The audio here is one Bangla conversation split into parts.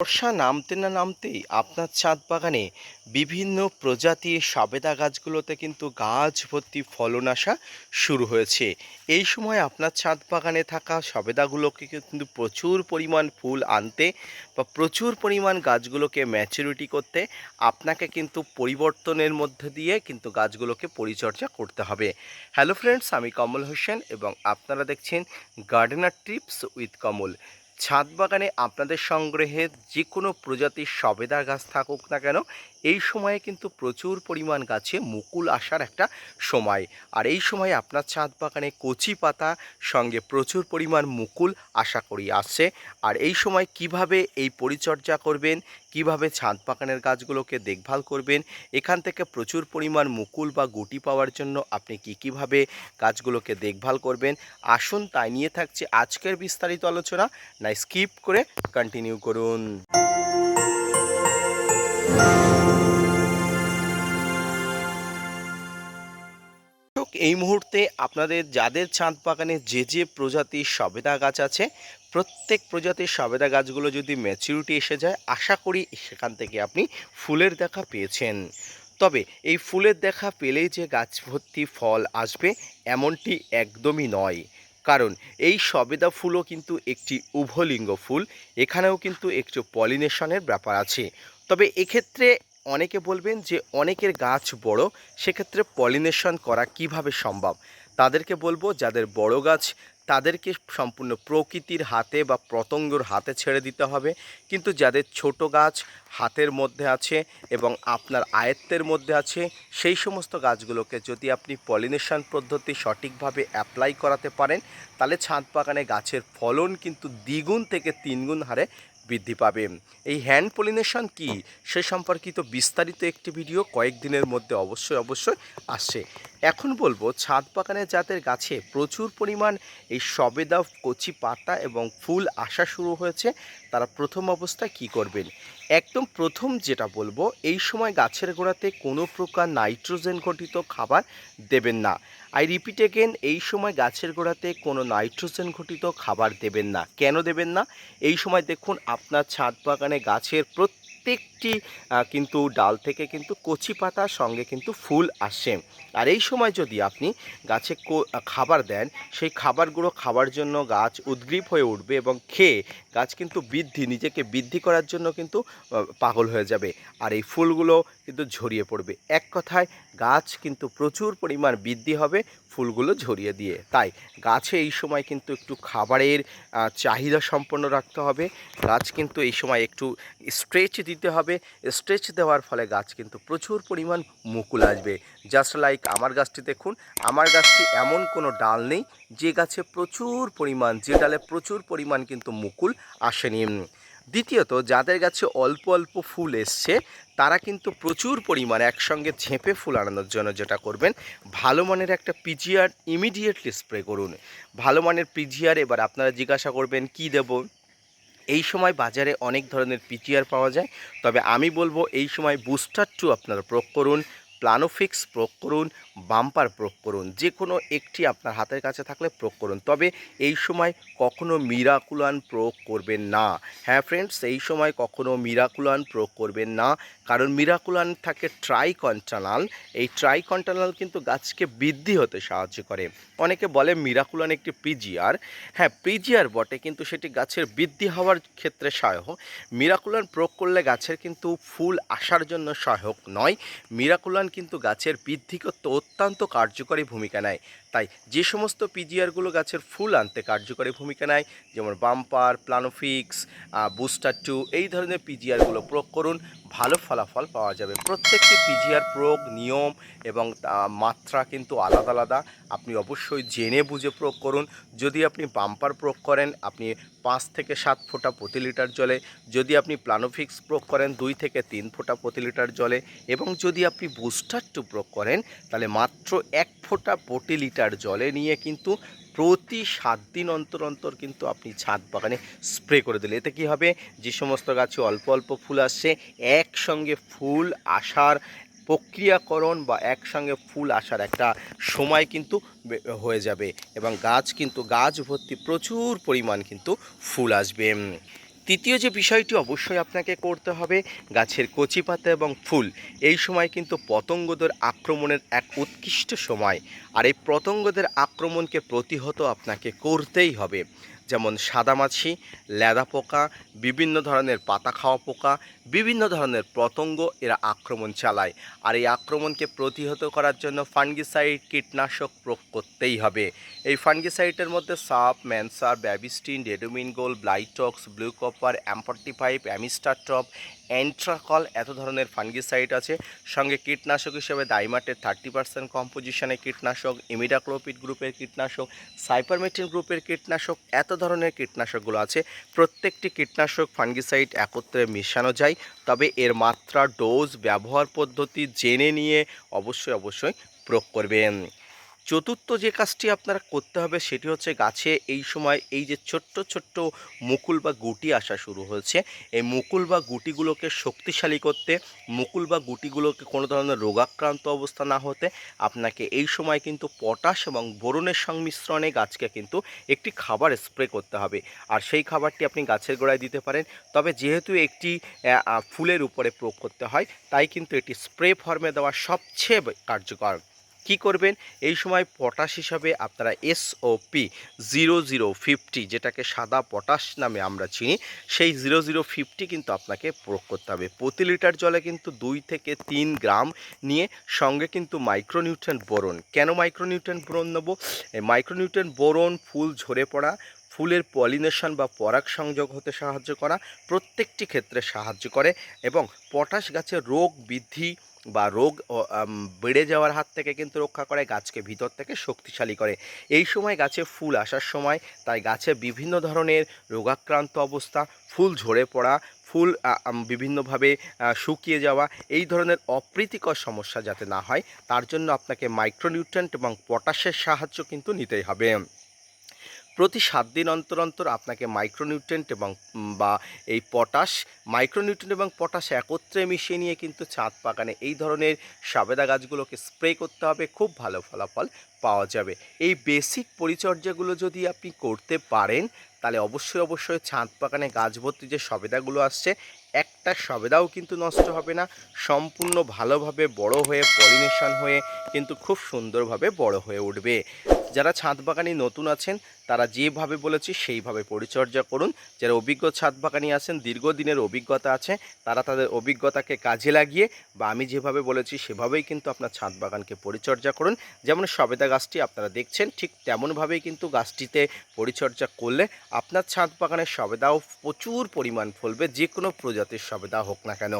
বর্ষা নামতে না নামতেই আপনার ছাদ বাগানে বিভিন্ন প্রজাতির সবেদা গাছগুলোতে কিন্তু গাছ ভর্তি ফলন আসা শুরু হয়েছে। এই সময় আপনার ছাদ বাগানে থাকা সবেদাগুলোকে কিন্তু প্রচুর পরিমাণ ফুল আনতে বা প্রচুর পরিমাণ গাছগুলোকে ম্যাচুরিটি করতে আপনাকে কিন্তু পরিবর্তনের মধ্যে দিয়ে কিন্তু গাছগুলোকে পরিচর্যা করতে হবে। হ্যালো ফ্রেন্ডস আমি কমল হোসেন এবং আপনারা দেখছেন গার্ডেনার টিপস উইথ কমল ছাদ বাগানে আপনাদের সংগ্রহে যে কোনো প্রজাতির সবেদা গাছ থাকুক না কেন, এই সময়ে কিন্তু প্রচুর পরিমাণ গাছে মুকুল আসার একটা সময়। আর এই সময় আপনার ছাদ বাগানে কচি পাতা সঙ্গে প্রচুর পরিমাণ মুকুল আশা করি আসছে। আর এই সময় কীভাবে এই পরিচর্যা করবেন কীভাবে ছাদ বাগানের গাছগুলোকে দেখভাল করবেন? এখান থেকে প্রচুর পরিমাণ মুকুল বা গুটি পাওয়ার জন্য আপনি কি কীভাবে গাছগুলোকে দেখভাল করবেন? আসুন তাই নিয়ে থাকছে আজকের বিস্তারিত আলোচনা। না, স্কিপ করে কন্টিনিউ করুন। এই মুহূর্তে আপনাদের যাদের ছাদ বাগানে যে যে প্রজাতির সবেদা গাছ আছে, প্রত্যেক প্রজাতির সবেদা গাছগুলো যদি ম্যাচিউরিটি এসে যায়, আশা করি সেখান থেকে আপনি ফুলের দেখা পেয়েছেন। তবে এই ফুলের দেখা পেলেই যে গাছ ভর্তি ফল আসবে, এমনটি একদমই নয়। কারণ এই সবেদা ফুলও কিন্তু একটি উভলিঙ্গ ফুল, এখানেও কিন্তু একটু পলিনেশনের ব্যাপার আছে। তবে এক্ষেত্রে অনেকে বলবেন যে অনেকের গাছ বড়, সেক্ষেত্রে পলিনেশন করা কীভাবে সম্ভব? তাদেরকে বলব, যাদের বড় গাছ, তাদেরকে সম্পূর্ণ প্রকৃতির হাতে বা প্রতঙ্গর হাতে ছেড়ে দিতে হবে। কিন্তু যাদের ছোট গাছ হাতের মধ্যে আছে এবং আপনার আয়ত্তের মধ্যে আছে, সেই সমস্ত গাছগুলোকে যদি আপনি পলিনেশন পদ্ধতি সঠিকভাবে অ্যাপ্লাই করাতে পারেন, তাহলে ছাদ বাগানে গাছের ফলন কিন্তু দ্বিগুণ থেকে তিনগুণ হারে বৃদ্ধি পাবে। এই হ্যান্ড পলিনেশন কি? সে সম্পর্কিত বিস্তারিত একটি ভিডিও কয়েকদিনের মধ্যে অবশ্যই অবশ্যই আসছে এখন বলব, ছাদ বাগানে যাদের গাছে প্রচুর পরিমাণ এই সবেদা, কচি পাতা এবং ফুল আসা শুরু হয়েছে। তারা প্রথম অবস্থায় কি করবেন? একদম প্রথম যেটা বলব, এই সময় গাছের গোড়াতে কোনো প্রকার নাইট্রোজেন ঘটিত খাবার দেবেন না। আই রিপিট এগেন এই সময় গাছের গোড়াতে কোনো নাইট্রোজেন ঘটিত খাবার দেবেন না। কেন দেবেন না? এই সময় দেখুন, আপনার ছাদ বাগানে গাছের প্রত্যেকটি কিন্তু ডাল থেকে কিন্তু কচি পাতার সঙ্গে কিন্তু ফুল আসে। আর এই সময় যদি আপনি গাছে খাবার দেন, সেই খাবারগুলো খাওয়ার জন্য গাছ উদ্গ্রীব হয়ে উঠবে এবং খেয়ে গাছ কিন্তু বৃদ্ধি, নিজেকে বৃদ্ধি করার জন্য কিন্তু পাগল হয়ে যাবে। আর এই ফুলগুলো কিন্তু ঝরিয়ে পড়বে। এক কথায়, গাছ কিন্তু প্রচুর পরিমাণ বৃদ্ধি হবে ফুলগুলো ঝরিয়ে দিয়ে। তাই গাছে এই সময় কিন্তু একটু খাবারের চাহিদা সম্পন্ন রাখতে হবে। গাছ কিন্তু এই সময় একটু স্ট্রেচ দিতে হবে। স্ট্রেচ দেওয়ার ফলে গাছ কিন্তু প্রচুর পরিমাণ মুকুল আসবে। জাস্ট লাইক আমার গাছটি দেখুন, আমার গাছটি এমন কোনো ডাল নেই যে গাছে প্রচুর পরিমাণ, যে ডালে প্রচুর পরিমাণ কিন্তু মুকুল আসেনি। দ্বিতীয়ত, যাদের গাছে অল্প অল্প ফুল এসছে, তারা কিন্তু প্রচুর পরিমাণে একসঙ্গে ঝেঁপে ফুল আনানোর জন্য যেটা করবেন, ভালো মানের একটা পিজিআর ইমিডিয়েটলি স্প্রে করুন। ভালো মানের পিজিআর, এবার আপনারা জিজ্ঞাসা করবেন, কি দেবো? এই সময় বাজারে অনেক ধরনের পিজিআর পাওয়া যায়, তবে আমি বলব এই সময় বুস্টার টু আপনারা প্রয়োগ করুন প্লানোফিক্স প্রয়োগ করুন, বাম্পার প্রয়োগ করুন যে কোনো একটি আপনার হাতের কাছে থাকলে প্রয়োগ করুন। তবে এই সময় কখনো মিরাকুলান প্রয়োগ করবেন না। হ্যাঁ ফ্রেন্ডস এই সময় কখনো মিরাকুলান প্রয়োগ করবেন না। কারণ মিরাকুলান থাকে ট্রাইকন্টানাল এই ট্রাইকন্টানাল কিন্তু গাছকে বৃদ্ধি হতে সাহায্য করে। অনেকে বলে মিরাকুলান একটি পিজিআর। হ্যাঁ পিজিআর বটে, কিন্তু সেটি গাছের বৃদ্ধি হওয়ার ক্ষেত্রে সহায়ক। মিরাকুলান প্রয়োগ করলে গাছের কিন্তু ফুল আসার জন্য সহায়ক নয়। মিরাকুলান কিন্তু গাছের বৃদ্ধিগত অত্যন্ত কার্যকরী ভূমিকা নেয়। তাই যে সমস্ত পিজিআরগুলো গাছের ফুল আনতে কার্যকরী ভূমিকা নেয়, যেমন বাম্পার, প্লানোফিক্স বুস্টার টু, এই ধরনের পিজিআরগুলো প্রয়োগ করুন, ভালো ফলাফল পাওয়া যাবে। প্রত্যেকটি পিজিআর প্রয়োগ, নিয়ম এবং মাত্রা কিন্তু আলাদা আলাদা। আপনি অবশ্যই জেনে বুঝে প্রয়োগ করুন। যদি আপনি বাম্পার প্রয়োগ করেন, আপনি পাঁচ থেকে সাত ফোঁটা প্রতি লিটার জলে। যদি আপনি প্লানোফিক্স প্রয়োগ করেন, দুই থেকে তিন ফোঁটা প্রতি লিটার জলে। এবং যদি আপনি বুস্টার টু প্রয়োগ করেন, তাহলে মাত্র এক ফোঁটা প্রতি লিটার জলে নিয়ে কিন্তু প্রতি সাত দিন অন্তর অন্তর কিন্তু আপনি ছাদ বাগানে স্প্রে করে দিলে এতে কী হবে? যে সমস্ত গাছে অল্প অল্প ফুল আসছে, একসঙ্গে ফুল আসার প্রক্রিয়াকরণ বা একসঙ্গে ফুল আসার একটা সময় কিন্তু হয়ে যাবে এবং গাছ কিন্তু, গাছ ভর্তি প্রচুর পরিমাণ কিন্তু ফুল আসবে। তৃতীয় যে বিষয়টি অবশ্যই আপনাকে করতে হবে, গাছের কচি পাতা এবং ফুল। এই সময় কিন্তু পতঙ্গদের আক্রমণের এক উৎকৃষ্ট সময়। আর এই পতঙ্গদের আক্রমণকে প্রতিহত আপনাকে করতেই হবে। যেমন সাদামাছি ল্যাদা পোকা, বিভিন্ন ধরনের পাতা খাওয়া পোকা, বিভিন্ন ধরনের পতঙ্গ এরা আক্রমণ চালায়। আর এই আক্রমণকে প্রতিহত করার জন্য ফাঙ্গিসাইড কীটনাশক প্রয়োগ করতেই হবে। এই ফাঙ্গিসাইডের মধ্যে সাপ, ম্যানসার, ব্যাবিস্টিন, ডেডোমিন গোল ব্লাইটক্স ব্লু কপার অ্যাম্পার্টিফাইভ অ্যামিস্টার অ্যামিস্টারটপ অ্যান্ট্রাকল এত ধরনের ফাঙ্গিসাইড আছে। সঙ্গে কীটনাশক হিসেবে ডাইমাটের থার্টি পার্সেন্ট কম্পোজিশনের কীটনাশক, ইমিডাক্লোপিড গ্রুপের কীটনাশক, সাইপারমেটিন গ্রুপের কীটনাশক, এত ধরনের কীটনাশকগুলো আছে। প্রত্যেকটি কীটনাশক ফাঙ্গিসাইড একত্রে মেশানো যায়, তবে এর মাত্রা, ডোজ, ব্যবহার পদ্ধতি জেনে নিয়ে অবশ্যই অবশ্যই প্রয়োগ করবেন। চতুর্থ যে কাজটি আপনারা করতে হবে সেটি হচ্ছে গাছে এই সময় এই যে ছোট্ট ছোট্ট মুকুল বা গুটি আসা শুরু হয়েছে। এই মুকুল বা গুটিগুলোকে শক্তিশালী করতে, মুকুল বা গুটিগুলোকে কোনো ধরনের রোগাক্রান্ত অবস্থা না হতে আপনাকে এই সময় কিন্তু পটাশ এবং বোরনের সংমিশ্রণে গাছকে কিন্তু একটি খাবার স্প্রে করতে হবে। আর সেই খাবারটি আপনি গাছের গোড়ায় দিতে পারেন। তবে যেহেতু একটি ফুলের উপরে প্রয়োগ করতে হয়, তাই কিন্তু এটি স্প্রে ফর্মে দেওয়া সবচেয়ে কার্যকর। কি করবেন? এই সময় পটাশ হিসাবে আপনারা এসওপি জিরো জিরো ফিফটি যেটাকে সাদা পটাশ নামে আমরা চিনি, সেই জিরো জিরো ফিফটি কিন্তু আপনাকে প্রয়োগ করতে হবে। প্রতি লিটার জলে কিন্তু দুই থেকে তিন গ্রাম নিয়ে সঙ্গে কিন্তু মাইক্রোনিউট্রেন্ট বোরন। কেন মাইক্রোনিউট্রেন্ট বোরন নেব? এই মাইক্রোনিউট্রেন্ট বোরন, ফুল ঝরে পড়া, ফুলের পলিনেশন বা পরাগ সংযোগ হতে সাহায্য করা প্রত্যেকটি ক্ষেত্রে সাহায্য করে এবং পটাশ গাছের রোগ বৃদ্ধি বা রোগ বেড়ে যাওয়ার হাত থেকে কিন্তু রক্ষা করে, গাছকে ভিতর থেকে শক্তিশালী করে। এই সময় গাছে ফুল আসার সময় তাই গাছে বিভিন্ন ধরনের রোগাক্রান্ত অবস্থা, ফুল ঝরে পড়া, ফুল বিভিন্নভাবে শুকিয়ে যাওয়া, এই ধরনের অপ্রীতিকর সমস্যা যাতে না হয়, তার জন্য আপনাকে মাইক্রোনিউট্রেন্ট এবং পটাশের সাহায্য কিন্তু নিতেই হবে। প্রতি সাত দিন অন্তর অন্তর আপনাকে মাইক্রোনিউট্রেন্ট এবং বা এই পটাশ মাইক্রোনিউট্রেন্ট এবং পটাশ একত্রে মিশিয়ে নিয়ে কিন্তু ছাদ বাগানে এই ধরনের সাবেদা গাছগুলোকে স্প্রে করতে হবে, খুব ভালো ফলাফল পাওয়া যাবে। এই বেসিক পরিচর্যাগুলো যদি আপনি করতে পারেন, তাহলে অবশ্যই অবশ্যই ছাদ বাগানে গাছ ভর্তি যে সবেদাগুলো আসছে, একটা সবেদাও কিন্তু নষ্ট হবে না। সম্পূর্ণ ভালোভাবে বড় হয়ে, পলিনেশন হয়ে কিন্তু খুব সুন্দরভাবে বড় হয়ে উঠবে। যারা ছাদ বাগানি নতুন আছেন, তারা যেভাবে বলেছি সেইভাবে পরিচর্যা করুন। যারা অভিজ্ঞ ছাদ বাগানি আছেন, দীর্ঘদিনের অভিজ্ঞতা আছে, তারা তাদের অভিজ্ঞতাকে কাজে লাগিয়ে বা আমি যেভাবে বলেছি সেভাবেই কিন্তু আপনার ছাদ বাগানকে পরিচর্যা করুন। যেমন সবেদা গাছটি আপনারা দেখছেন, ঠিক তেমনভাবেই কিন্তু গাছটিতে পরিচর্যা করলে আপনার ছাদ বাগানের সবেদাও প্রচুর পরিমাণ ফলবে, যে কোনো প্রজাতির সবেদা হোক না কেন।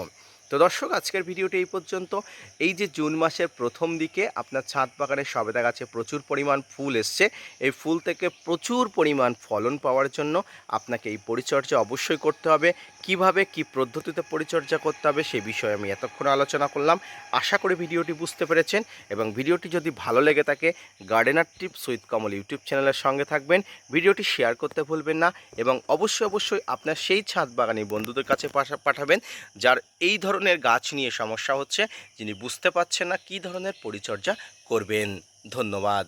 তো দর্শক, আজকের ভিডিওটি এই পর্যন্ত। এই যে জুন মাসের প্রথম দিকে আপনার ছাদ বাগানের সবেদা গাছে প্রচুর পরিমাণ ফুল এসছে। এই ফুল থেকে প্রচুর পরিমাণ ফলন পাওয়ার জন্য আপনাকে এই পরিচর্যা অবশ্যই করতে হবে। কীভাবে, কি পদ্ধতিতে পরিচর্যা করতে হবে সে বিষয়ে আমি এতক্ষণ আলোচনা করলাম। আশা করি ভিডিওটি বুঝতে পেরেছেন এবং ভিডিওটি যদি ভালো লেগে থাকে gardener tips with Kamal YouTube চ্যানেলের সঙ্গে থাকবেন। ভিডিওটি শেয়ার করতে ভুলবেন না এবং অবশ্যই অবশ্যই আপনার সেই ছাদ বাগানি বন্ধুদের কাছে পাঠা- পাঠাবেন, যার এই ধরনের গাছ নিয়ে সমস্যা হচ্ছে যিনি বুঝতে পারছেন না কী ধরনের পরিচর্যা করবেন। ধন্যবাদ।